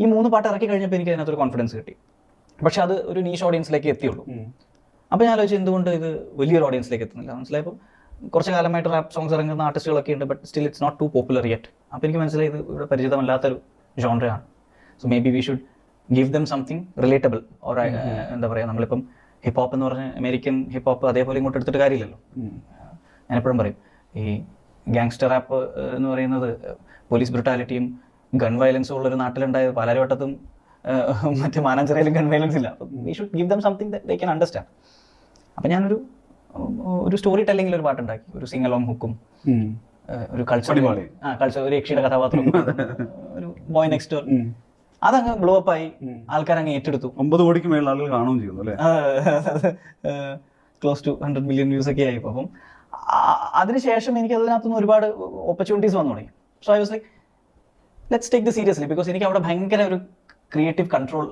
ഈ മൂന്ന് പാട്ട് ഇറക്കി കഴിഞ്ഞപ്പോൾ എനിക്ക് അതിനകത്തൊരു കോൺഫിഡൻസ് കിട്ടി. പക്ഷെ അത് ഒരു നീഷ് ഓഡിയൻസിലേക്ക് എത്തിയുള്ളൂ. അപ്പോൾ ഞാൻ ആലോചിച്ചു എന്തുകൊണ്ട് ഇത് വലിയൊരു ഓഡിയൻസിലേക്ക് എത്തുന്നില്ല. മനസ്സിലായപ്പോൾ കുറച്ച് കാലമായിട്ട് റാപ്പ് സോങ്സ് ഇറങ്ങുന്ന ആർട്ടിസ്റ്റുകളൊക്കെ ഉണ്ട് but still it's not too popular yet അപ്പോൾ എനിക്ക് മനസ്സിലായി ഇത് ഇവിടെ പരിചിതമല്ലാത്തൊരു ജോൺറയാണ് so maybe we should give them something relatable or എന്താ പറയുക നമ്മളിപ്പം ഹിപ്പ് ഹോപ്പ് എന്ന് പറഞ്ഞ അമേരിക്കൻ ഹിപ്പ് ഹോപ്പ് അതേപോലെ ഇങ്ങോട്ട് എടുത്തിട്ട് കാര്യമില്ലല്ലോ. ഞാൻ എപ്പോഴും പറയും ഈ ഗാങ്സ്റ്റർ ആപ്പ് എന്ന് പറയുന്നത് പോലീസ് ബ്രിട്ടാലിറ്റിയും ഗൺ വയലൻസ് ഉള്ള ഒരു നാട്ടിലുണ്ടായത് പാലാരിവട്ടത്തും മറ്റേ മാനാഞ്ചിറയിലും ഗൺ വയലൻസ് ഇല്ല. We should give them something they can understand അപ്പം ഞാനൊരു ഒരു സ്റ്റോറി ടെല്ലിങ്ങിൽ ഒരു പാട്ടുണ്ടാക്കി. ഒരു സിംഗ് ലോങ് ഹുക്കും ഒരു കൾച്ചർ ആ കൾച്ചർ ഒരു യക്ഷിയുടെ കഥാപാത്രം. ഒരു ബോയ് നെക്സ്റ്റ് ഡോർ അതങ്ങ് ബ്ലോ അപ്പ് ആയി. ആൾക്കാർ അങ്ങ് ഏറ്റെടുത്തു. ഒമ്പത് കോടിക്ക് മേളിൽ ആളുകൾ കാണുകയും ചെയ്യുന്നു അല്ലേ? Close to hundred million views ഒക്കെ ആയി. അപ്പം അതിനുശേഷം എനിക്ക് അതിനകത്തുനിന്ന് ഒരുപാട് ഓപ്പർച്യൂണിറ്റീസ് വന്നു തുടങ്ങി. So I was like let's take the seriously because എനിക്ക് അവിടെ ഭയങ്കര ഒരു ക്രിയേറ്റീവ് കൺട്രോൾ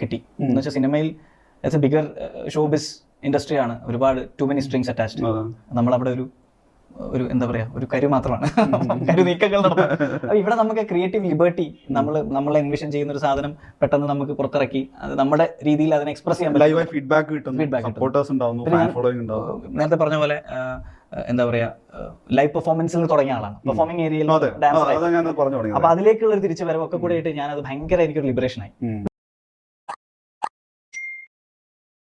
കിട്ടി. എന്ന് വെച്ചാൽ സിനിമയിൽ എ ബിഗർ ഷോബിസ് ഇൻഡസ്ട്രിയാണ് ഒരുപാട് ടു മെനി സ്ട്രിങ്സ് അറ്റാച്ച്ഡ്. നമ്മളവിടെ ഒരു ഒരു എന്താ പറയാ ഒരു കരു മാത്രമാണ്. കരു നീക്കങ്ങൾ നടത്തും ഇവിടെ നമുക്ക് ക്രിയേറ്റീവ് ലിബർട്ടി നമ്മൾ നമ്മൾ എൻവിഷൻ ചെയ്യുന്ന ഒരു സാധനം പെട്ടെന്ന് നമുക്ക് പുറത്തിറക്കി അത് നമ്മുടെ രീതിയിൽ അതിനെ എക്സ്പ്രസ് ചെയ്യാൻ ഫീഡ്ബാക്ക് കിട്ടും ഫീഡ്ബാക്ക് നേരത്തെ പറഞ്ഞ പോലെ എന്താ പറയാ ലൈവ് പെർഫോമൻസിൽ തുടങ്ങിയ ആളാണ്. പെർഫോമിംഗ് ഏരിയയിൽ ഡാൻസ് അപ്പൊ അതിലേക്കുള്ള ഒരു തിരിച്ചു വരവൊക്കെ കൂടെ ആയിട്ട് ഞാൻ അത് ഭയങ്കര എനിക്കൊരു ലിബറേഷൻ ആയി.